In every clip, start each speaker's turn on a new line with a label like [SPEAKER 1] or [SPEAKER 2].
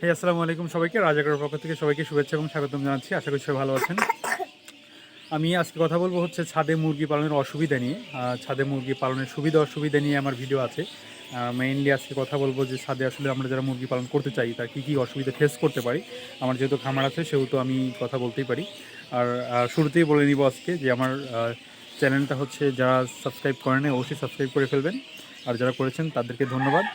[SPEAKER 1] হ্যাঁ আসসালামু আলাইকুম সবাইকে। রাজাগড়ের পক্ষ থেকে সবাইকে শুভেচ্ছা এবং স্বাগতম জানাচ্ছি। আশা করি সবাই ভালো আছেন। আমি আজকে কথা বলব হচ্ছে ছাদে মুরগি পালনের অসুবিধা নিয়ে। ছাদে মুরগি পালনের সুবিধা, অসুবিধা নিয়ে আমার ভিডিও আছে। মেইনলি আজকে কথা বলব যে ছাদে আসলে আমরা যারা মুরগি পালন করতে চাই, তার কী কী অসুবিধা ফেস করতে পারি। আমার যেহেতু খামার আছে, সেহেতু আমি কথা বলতেই পারি। আর শুরুতেই বলে নিব আজকে যে আমার চ্যানেলটা হচ্ছে যারা সাবস্ক্রাইব করেন অবশ্যই সাবস্ক্রাইব করে ফেলবেন। আর যারা করেছেন, তাদেরকে ধন্যবাদ।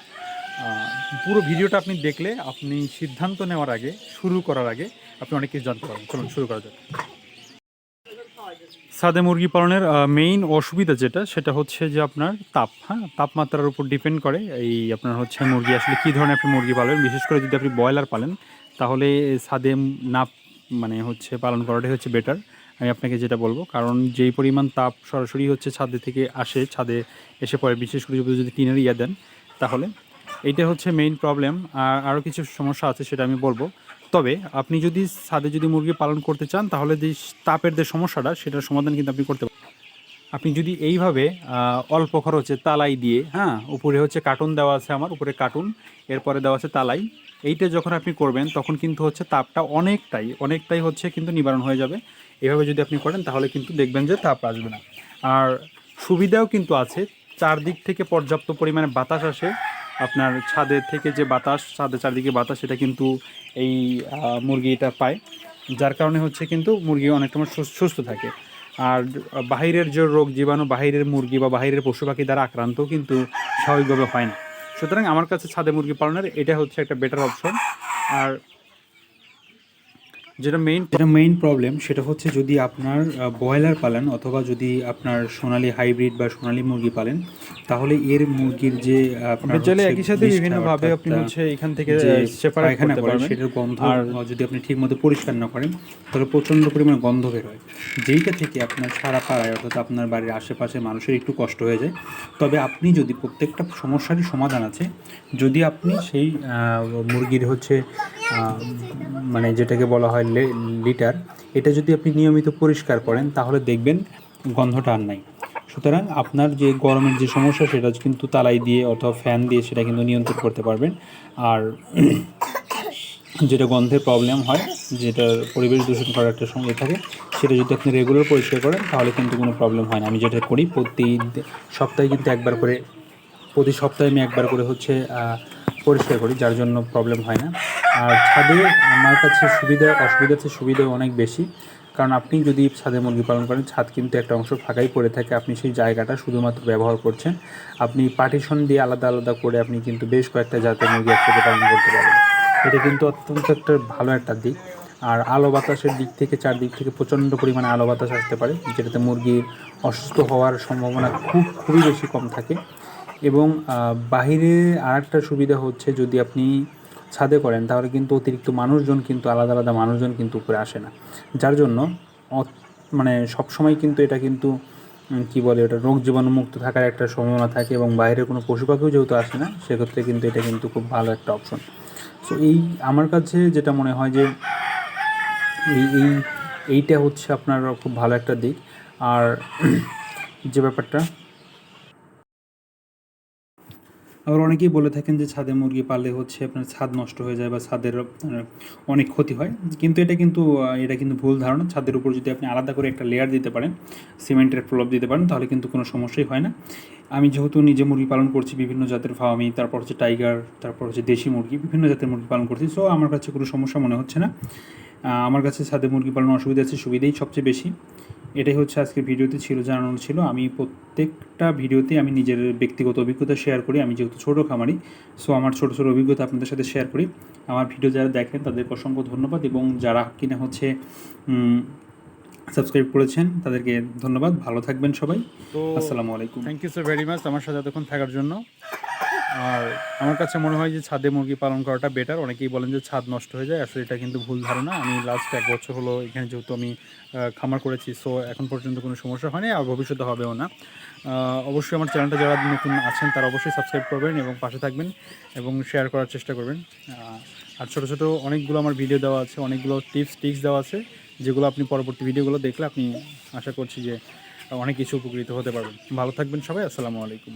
[SPEAKER 1] পুরো ভিডিওটা আপনি দেখলে আপনি সিদ্ধান্ত নেওয়ার আগে, শুরু করার আগে আপনি অনেক কিছু জানতে পারবেন। চলুন, শুরু করা যাক। সাদে মুরগি পালনের মেইন অসুবিধা যেটা, সেটা হচ্ছে যে আপনার তাপ হ্যাঁ? তাপমাত্রার উপর ডিপেন্ড করে এই আপনার হচ্ছে মুরগি আসলে কী ধরনের আপনি মুরগি পালন বিশেষ করে যদি আপনি ব্রয়লার পালেন, তাহলে সাদে না মানে হচ্ছে পালন করাটাই হচ্ছে বেটার আমি আপনাকে যেটা বলব, কারণ যেই পরিমাণ তাপ সরাসরি হচ্ছে ছাদে থেকে আসে, ছাদে এসে পড়ে, বিশেষ করে যদি টিনের ইয়া দেন, তাহলে এইটা হচ্ছে মেইন প্রবলেম আর আরও কিছু সমস্যা আছে সেটা আমি বলব। তবে আপনি যদি ছাদে যদি মুরগি পালন করতে চান, তাহলে যে তাপের যে সমস্যাটা, সেটার সমাধান কিন্তু আপনি করতে পারেন আপনি যদি এইভাবে অল্প খরচে তালাই দিয়ে হ্যাঁ উপরে হচ্ছে কার্টুন দেওয়া আছে আমার, উপরে কার্টুন এরপরে দেওয়া আছে তালাই, এইটা যখন আপনি করবেন, তখন কিন্তু হচ্ছে তাপটা অনেকটাই অনেকটাই হচ্ছে কিন্তু নিবারণ হয়ে যাবে। এভাবে যদি আপনি করেন, তাহলে কিন্তু দেখবেন যে তাপ আসবে না। আর সুবিধাও কিন্তু আছে, চারদিক থেকে পর্যাপ্ত পরিমাণে বাতাস আসে আপনার ছাদের থেকে যে বাতাস, ছাদের চারিদিকে বাতাস, সেটা কিন্তু এই মুরগিটা পায়। যার কারণে হচ্ছে কিন্তু মুরগি অনেকটা সময় সুস্থ থাকে। আর বাহিরের যে রোগ জীবাণু, বাহিরের মুরগি বা বাহিরের পশু পাখি দ্বারা আক্রান্ত কিন্তু স্বাভাবিকভাবে হয় না। সুতরাং আমার কাছে ছাদে মুরগি পালনের এটা হচ্ছে একটা বেটার অপশন আর যেটা মেইন যেটা মেইন প্রবলেম সেটা হচ্ছে যদি আপনার ব্রয়লার পালেন অথবা যদি আপনার সোনালী হাইব্রিড বা সোনালী মুরগি পালেন তাহলে এর মুরগির যে আপনার
[SPEAKER 2] চাইলে একই সাথে বিভিন্ন ভাবে আপনি হচ্ছে এখান থেকে
[SPEAKER 1] পায়খানা
[SPEAKER 2] করতে পারবেন।
[SPEAKER 1] সেটার গন্ধ
[SPEAKER 2] আর
[SPEAKER 1] যদি আপনি ঠিকমতো পরিষ্কার না করেন তাহলে প্রচণ্ড পরিমাণে গন্ধ বের হয়। যেইটা থেকে আপনার সারা পাড়ায় অর্থাৎ আপনার বাড়ির আশেপাশে মানুষের একটু কষ্ট হয়ে যায়। তবে আপনি যদি প্রত্যেকটা সমস্যারই সমাধান আছে যদি আপনি সেই মুরগির হচ্ছে মানে যেটাকে বলা হয় লিটার, এটা যদি আপনি নিয়মিত পরিষ্কার করেন, তাহলে দেখবেন গন্ধটা আর নাই। সুতরাং আপনার যে গরমের যে সমস্যা, সেটা কিন্তু তালাই দিয়ে অথবা ফ্যান দিয়ে সেটা কিন্তু নিয়ন্ত্রণ করতে পারবেন। আর যেটা গন্ধের প্রবলেম হয়, যেটা পরিবেশ দূষণ করার একটা সঙ্গে থাকে, সেটা যদি আপনি রেগুলার পরিষ্কার করেন, তাহলে কিন্তু কোনো প্রবলেম হয় না। আমি যেটা করি, প্রতি সপ্তাহে কিন্তু একবার করে, প্রতি সপ্তাহে আমি একবার করে হচ্ছে পরিষ্কার করি, যার জন্য প্রবলেম হয় না। আর ছাদে আমার কাছে সুবিধা অসুবিধার চেয়ে সুবিধা অনেক বেশি। কারণ আপনি যদি ছাদে মুরগি পালন করেন, ছাদ কিন্তু একটা অংশ ফাঁকাই পড়ে থাকে। আপনি সেই জায়গাটা শুধুমাত্র ব্যবহার করছেন। আপনি পার্টিশন দিয়ে আলাদা আলাদা করে আপনি কিন্তু বেশ কয়েকটা জাতের মুরগি একসাথে পালন করতে পারেন এটা কিন্তু অত্যন্ত একটা ভালো একটা দিক। আর আলো বাতাসের দিক থেকে, চারদিক থেকে প্রচণ্ড পরিমাণে আলো বাতাস আসতে পারে, যেটাতে মুরগির অসুস্থ হওয়ার সম্ভাবনা খুব, খুবই বেশি কম থাকে। এবং বাহিরে আর একটা সুবিধা হচ্ছে যদি আপনি ছাদে করেন, তাহলে কিন্তু অতিরিক্ত মানুষজন কিন্তু, আলাদা আলাদা মানুষজন কিন্তু উপরে আসে না। যার জন্য মানে সবসময় কিন্তু এটা কিন্তু কি বলে ওটা, রোগ জীবাণু মুক্ত থাকার একটা সম্ভাবনা থাকে এবং বাইরের কোনো পশু পাখিও যেহেতু আসে না, সেক্ষেত্রে কিন্তু এটা কিন্তু খুব ভালো একটা অপশন। সো এই আমার কাছে যেটা মনে হয় যে, এই এই, এইটা হচ্ছে আপনার খুব ভালো একটা দিক। আর যে ব্যাপারটা আবার অনেকেই বলে থাকেন যে ছাদে মুরগি পালে হচ্ছে আপনার ছাদ নষ্ট হয়ে যায় বা ছাদের অনেক ক্ষতি হয়। কিন্তু এটা কিন্তু এটা কিন্তু ভুল ধারণা। ছাদের উপর যদি আপনি আলাদা করে একটা লেয়ার দিতে পারেন, সিমেন্টের প্রলাপ দিতে পারেন, তাহলে কিন্তু কোনো সমস্যাই হয় না। আমি যেহেতু নিজে মুরগি পালন করছি, বিভিন্ন জাতের ফার্মি তারপর হচ্ছে টাইগার তারপর হচ্ছে দেশি মুরগি, বিভিন্ন জাতের মুরগি পালন করছি। সো আমার কাছে কোনো সমস্যা মনে হচ্ছে না। আমার কাছে ছাদে মুরগি পালন অসুবিধা আছে, সুবিধাই সবচেয়ে বেশি। এটাই হচ্ছে আজকের ভিডিওতে ছিল জানানোর ছিল। আমি প্রত্যেকটা ভিডিওতে আমি নিজের ব্যক্তিগত অভিজ্ঞতা শেয়ার করি। আমি যেহেতু ছোটো খামারি সো আমার ছোটো ছোটো অভিজ্ঞতা আপনাদের সাথে শেয়ার করি। আমার ভিডিও যারা দেখেন তাদেরকে অসংখ্য ধন্যবাদ এবং যারা কিনা হচ্ছে সাবস্ক্রাইব করেছেন তাদেরকে ধন্যবাদ। ভালো থাকবেন সবাই। আসসালামু আলাইকুম।
[SPEAKER 2] Thank you so very much আমার সাথে এতক্ষণ থাকার জন্য। আর আমার কাছে মনে হয় যে ছাদে মুরগি পালন করাটা বেটার অনেকেই বলেন যে ছাদ নষ্ট হয়ে যায়, আসলে এটা কিন্তু ভুল ধারণা। আমি লাস্ট এক বছর হলো এখানে যেহেতু আমি খামার করেছি সো এখন পর্যন্ত কোনো সমস্যা হয়নি আর ভবিষ্যতে হবেও না। অবশ্যই আমার চ্যানেলটা যারা নতুন আছেন, তারা অবশ্যই সাবস্ক্রাইব করবেন এবং পাশে থাকবেন এবং শেয়ার করার চেষ্টা করবেন। আর ছোটো ছোটো অনেকগুলো আমার ভিডিও দেওয়া আছে, অনেকগুলো টিপস টিক্স দেওয়া আছে, যেগুলো আপনি পরবর্তী ভিডিওগুলো দেখলে আপনি আশা করছি যে অনেক কিছু উপকৃত হতে পারবেন। ভালো থাকবেন সবাই, আসসালামু আলাইকুম।